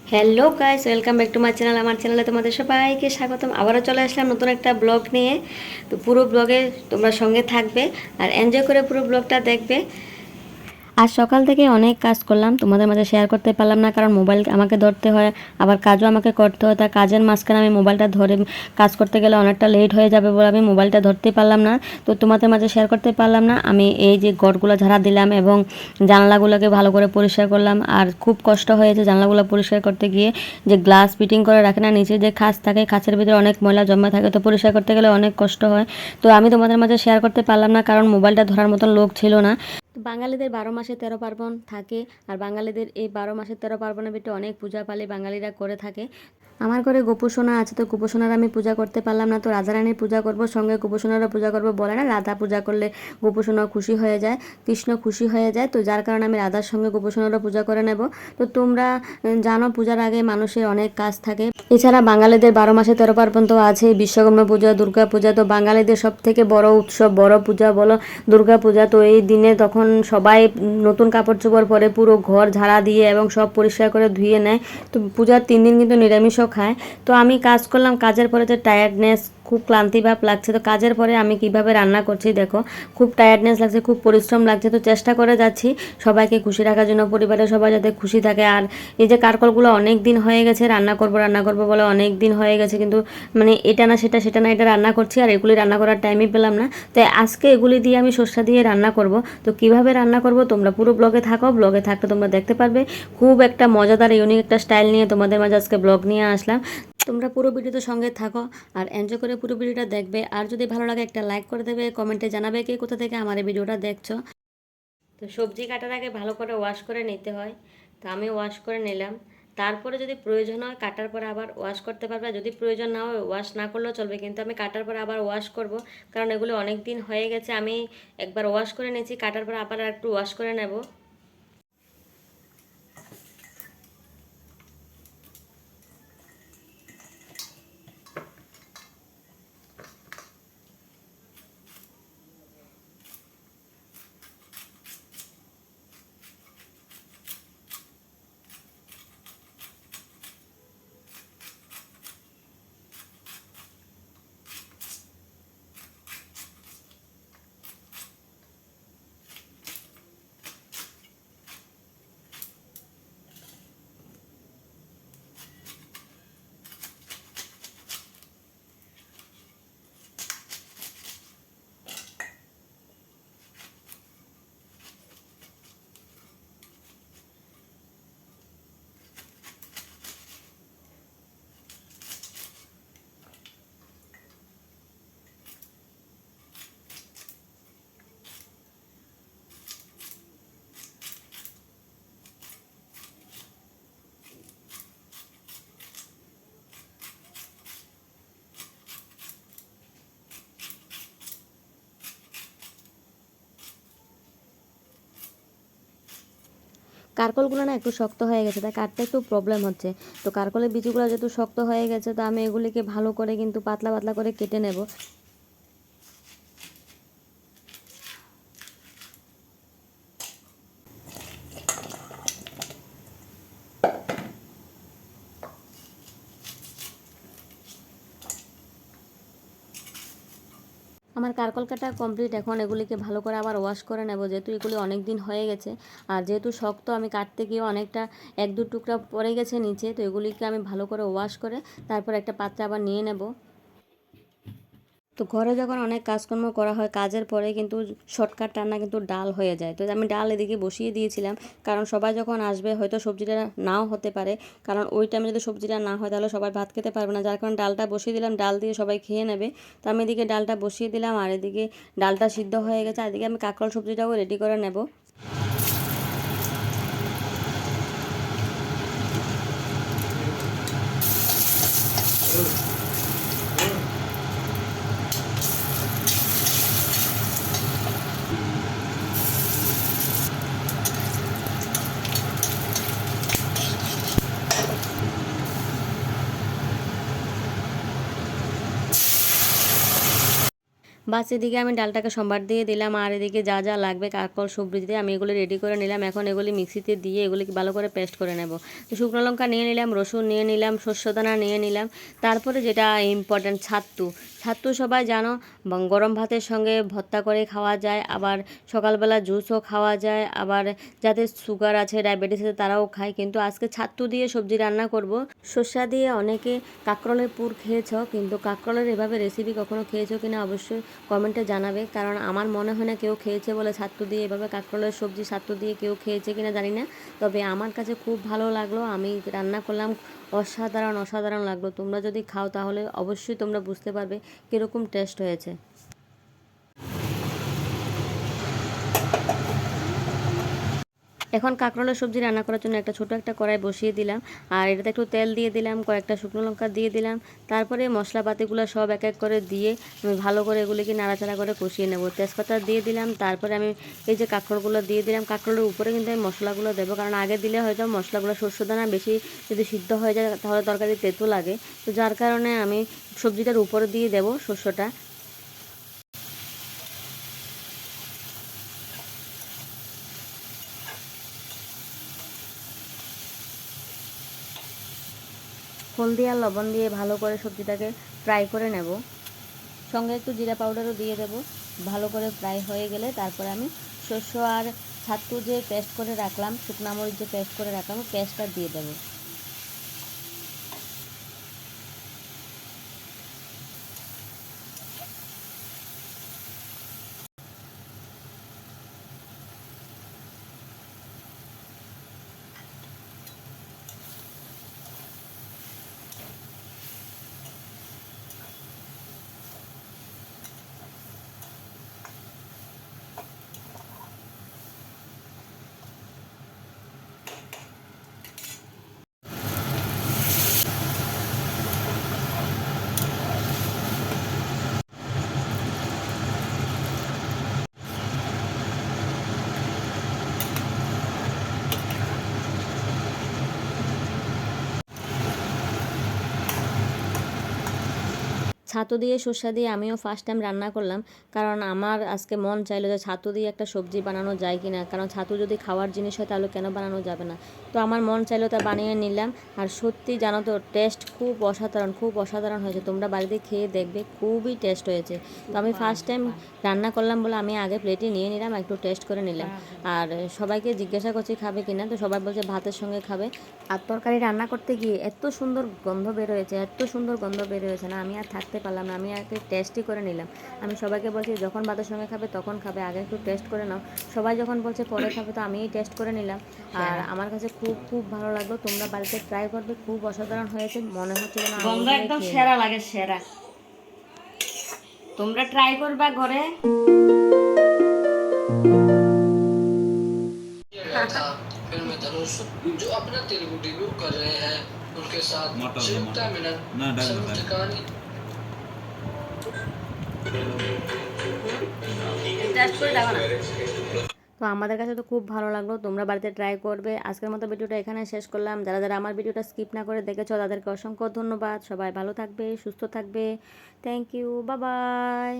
Hello guys welcome back to my channel আমার চ্যানেলে তোমাদের সবাইকে স্বাগতম। আবারও চলে আসলাম নতুন একটা ব্লগ নিয়ে। তো পুরো ব্লগে তোমরা সঙ্গে থাকবে আর এনজয় করে পুরো ব্লগটা দেখবে। আজ সকাল থেকে অনেক কাজ করলাম, তোমাদের মাঝে শেয়ার করতে পারলাম না, কারণ মোবাইল আমাকে ধরতে হয়, আবার কাজও আমাকে করতে হয় তা কাজের মাঝখানে আমি মোবাইলটা ধরে কাজ করতে গেলে অনেকটা লেট হয়ে যাবে বলে আমি মোবাইলটা ধরতে পারলাম না। তো তোমাদের মাঝে শেয়ার করতে পারলাম না, আমি এই যে গড়গুলো ঝাড়া দিলাম এবং জানলাগুলোকে ভালো করে পরিষ্কার করলাম, আর খুব কষ্ট হয়েছে জানলাগুলো পরিষ্কার করতে গিয়ে, যে গ্লাস ফিটিং করে রাখে না, নিচে যে খাঁচ থাকে খাঁচের ভিতরে অনেক ময়লা জমা থাকে, তো পরিষ্কার করতে গেলে অনেক কষ্ট হয়। তো আমি তোমাদের মাঝে শেয়ার করতে পারলাম না, কারণ মোবাইলটা ধরার মতন লোক ছিল না। বাঙালিদের বারো মাসে তেরো পার্বণ থাকে আর বাঙালিদের এই বারো মাসে তেরো পার্বণের ভিতরে অনেক পূজা পালি বাঙালিরা করে থাকে। আমার ঘরে গোপুসোনা আছে তো গোপুসোনার আমি পূজা করতে পারলাম না, তো রাজারানীর পূজা করব, সঙ্গে গোপুসোনারও পূজা করব, বলে না রাধা পূজা করলে গোপুসোনা খুশি হয়ে যায়, কৃষ্ণ খুশি হয়ে যায়, তো যার কারণে আমি রাধার সঙ্গে গোপুসোনারও পূজা করে নেব। তো তোমরা জানো পূজার আগে মানুষের অনেক কাজ থাকে। এছাড়া বাঙালিদের বারো মাসে তেরো পার্বণ তো আছে বিশ্বকর্মা পূজা, দুর্গা পূজা, তো বাঙালিদের সব থেকে বড় উৎসব, বড় পূজা বলো, দুর্গা পূজা, তো এই দিনে তখন সবাই নতুন কাপড় চোপড় পরে পুরো ঘর ঝাড়া দিয়ে এবং সব পরিষ্কার করে ধুয়ে নেয়, তো পূজার তিন দিন কিন্তু নিরামিষও খায়। তো আমি কাজ করলাম, কাজের পরে যে টায়ার্ডনেস খুব ক্লান্তি ভাব লাগছে। তো কাজের পরে আমি কীভাবে রান্না করছি দেখো, খুব টায়ার্ডনেস লাগছে, খুব পরিশ্রম লাগছে। তো চেষ্টা করে যাচ্ছি সবাইকে খুশি রাখার জন্য, পরিবারের সবাই যাতে খুশি থাকে। আর এই যে কারকলগুলো অনেক দিন হয়ে গেছে, রান্না করব রান্না করব বলে অনেক দিন হয়ে গেছে, কিন্তু মানে এটা না, সেটা সেটা না, এটা রান্না করছি আর এগুলি রান্না করার টাইমই পেলাম না। তো আজকে এগুলি দিয়ে আমি সর্ষা দিয়ে রান্না করব। তো কীভাবে রান্না করব তোমরা পুরো ব্লগে থাকো, ব্লগে থাকলে তোমরা দেখতে পারবে। খুব একটা মজাদার ইউনিক একটা স্টাইল নিয়ে তোমাদের মাঝে আজকে ব্লগ নিয়ে আসলাম। তোমরা পুরো ভিডিওতে সঙ্গে থাকো আর এনজয় করে পুরো ভিডিওটা দেখবে। আর যদি ভালো লাগে একটা লাইক করে দেবে কমেন্টে জানাবে কে কোথা থেকে আমার এই ভিডিওটা দেখছ। তো সবজি কাটার আগে ভালো করে ওয়াশ করে নিতে হয়। তো আমি ওয়াশ করে নিলাম। তারপরে যদি প্রয়োজন হয় কাটার পরে আবার ওয়াশ করতে পারবে। যদি প্রয়োজন না হয় ওয়াশ না করলেও চলবে। কিন্তু আমি কাটার পরে আবার ওয়াশ করব। কারণ এগুলো অনেক দিন হয়ে গেছে। আমি একবার ওয়াশ করে নিয়েছি। কাটার পরে আবার একটু ওয়াশ করে নেব। কারকলগুলো না একটু শক্ত হয়ে গেছে তাই কাটতে একটু প্রবলেম হচ্ছে। তো কারকলের বীজগুলো যেহেতু শক্ত হয়ে গেছে, তো আমি এগুলিকে ভালো করে কিন্তু পাতলা পাতলা করে কেটে নেব। আমার কারকল কাটা কমপ্লিট এখন এগুলিকে ভালো করে আবার ওয়াশ করে নেব। যেহেতু এগুলি অনেক দিন হয়ে গেছে, আর যেহেতু শক্ত, আমি কাটতে গিয়ে অনেকটা এক দু টুকরা পড়ে গেছে নিচে, তো এগুলিকে আমি ভালো করে ওয়াশ করে তারপর একটা পাত্রে আবার নিয়ে নেব। তো ঘরে যখন অনেক কাজকর্ম করা হয়, কাজের পরে কিন্তু শর্টকাট রান্না কিন্তু ডাল হয়ে যায়। তো আমি ডাল এদিকে বসিয়ে দিয়েছিলাম। কারণ সবাই যখন আসবে, হয়তো সবজিটা নাও হতে পারে। কারণ ওই টাইমে যদি সবজিটা না হয়, তাহলে সবাই ভাত খেতে পারবে না। যার কারণে ডালটা বসিয়ে দিলাম, ডাল দিয়ে সবাই খেয়ে নেবে। তো আমি এদিকে ডালটা বসিয়ে দিলাম, আর এদিকে ডালটা সিদ্ধ হয়ে গেছে। আর এদিকে আমি কাঁকড়াল সবজিটাও রেডি করে নেব। Ooh. বাস এদিকে আমি ডালটাকে সম্বার দিয়ে দিলাম, আর এদিকে যা যা লাগবে কাকল সবজি দিয়ে আমি এগুলি রেডি করে নিলাম। এখন এগুলি মিক্সিতে দিয়ে এগুলিকে ভালো করে পেস্ট করে নেব। তো শুকনো লঙ্কা নিয়ে নিলাম, রসুন নিয়ে নিলাম শস্যদানা নিয়ে নিলাম। তারপরে যেটা ইম্পর্ট্যান্ট ছাত্তু ছাত্তু সবাই জানো গরম ভাতের সঙ্গে ভর্তা করে খাওয়া যায়, আবার সকালবেলা জুসও খাওয়া যায়, আবার যাদের সুগার আছে ডায়াবেটিস আছে, তারাও খায়। কিন্তু আজকে ছাত্তু দিয়ে সবজি রান্না করব। শসা দিয়ে অনেকে কাঁকরোলের পুর খেয়েছ, কিন্তু কাঁকরোলের এভাবে রেসিপি কখনো খেয়েছো কিনা অবশ্যই কমেন্টে জানাবে। কারণ আমার মনে হয় না কেউ খেয়েছে বলে ছাত্তু দিয়ে এভাবে কাঁকরোলের সবজি ছাত্তু দিয়ে কেউ খেয়েছে কিনা জানি না। তবে আমার কাছে খুব ভালো লাগল, আমি রান্না করলাম অসাধারণ অসাধারণ লাগল। তোমরা যদি খাও তাহলে অবশ্যই তোমরা বুঝতে পারবে কীরকম টেস্ট হয়েছে? এখন কাঁকরোলের সবজি রান্না করার জন্য একটা ছোট একটা কড়াই বসিয়ে দিলাম। আর এটাতে একটু তেল দিয়ে দিলাম, কয়েকটা শুকনো লঙ্কা দিয়ে দিলাম। তারপরে মশলাপাতিগুলো সব এক এক করে দিয়ে আমি ভালো করে এগুলিকে নাড়াচাড়া করে কষিয়ে নেব। তেজপাতা দিয়ে দিলাম, তারপরে আমি এই যে কাঁকরোলগুলো দিয়ে দিলাম, কাঁকরোলের উপরে কিন্তু আমি মশলাগুলো দেবো। কারণ আগে দিলে হয়তো মশলাগুলো শস্য দানা বেশি যদি সিদ্ধ হয়ে যায়, তাহলে তরকারি তেতো লাগে। তো যার কারণে আমি সবজিটার উপরে দিয়ে দেবো শস্যটা। হলদি আর লবণ দিয়ে ভালো করে সবজিটাকে ফ্রাই করে নেব। সঙ্গে একটু জিরা পাউডারও দিয়ে দেব। ভালো করে ফ্রাই হয়ে গেলে তারপরে আমি শস্য আর ছাতু যে পেস্ট করে রাখলাম, শুকনা মরিচ যে পেস্ট করে রাখলাম পেস্টটা দিয়ে দেবো। ছাতু দিয়ে সর্ষা দিয়ে আমিও ফার্স্ট টাইম রান্না করলাম। কারণ আমার আজকে মন চাইলো যে ছাতু দিয়ে একটা সবজি বানানো যায় কি না কারণ ছাতু যদি খাওয়ার জিনিস হয় তাহলে কেন বানানো যাবে না? তো আমার মন চাইলো তা বানিয়ে নিলাম। আর সত্যি জানো তো টেস্ট খুব অসাধারণ খুব অসাধারণ হয়েছে। তোমরা বাড়িতে খেয়ে দেখবে, খুবই টেস্ট হয়েছে। তো আমি ফার্স্ট টাইম রান্না করলাম বলে আমি আগে প্লেটে নিয়ে নিলাম, একটু টেস্ট করে নিলাম। আর সবাইকে জিজ্ঞাসা করছি খাবে কিনা? তো সবাই বলছে ভাতের সঙ্গে খাবে। আর তরকারি রান্না করতে গিয়ে এত সুন্দর গন্ধ বের হয়েছে, এত সুন্দর গন্ধ বের হয়েছে না? আমি আর থাকতে পারলাম না আমি আগে টেস্টই করে নিলাম আমি সবাইকে বলছি যখন ভাতের সঙ্গে খাবে তখন খাবে আগে একটু টেস্ট করে নাও সবাই যখন বলছে পরে খাবে তো আমিই টেস্ট করে নিলাম আর আমার কাছে খুব খুব ভালো লাগলো তোমরা বাড়িতে ট্রাই করবে খুব অসাধারণ হয়েছে মনে হচ্ছে যেন আমি গন্ধ নিজেই একদম খেয়ে সেরা লাগে সেরা তোমরা ট্রাই করবা ঘরে गया था फिल्म धनुष जो अपना तेलुगु डेब्यू कर रहे हैं उनके साथ मटर, संयुक्ता তো আমাদের কাছে তো খুব ভালো লাগল, তোমরা বাড়িতে ট্রাই করবে। আজকের মতো ভিডিওটা এখানে শেষ করলাম। যারা যারা আমার ভিডিওটা স্কিপ না করে দেখেছ, তাদেরকে অসংখ্য ধন্যবাদ। সবাই ভালো থাকবে, সুস্থ থাকবে। থ্যাংক ইউ বাবাই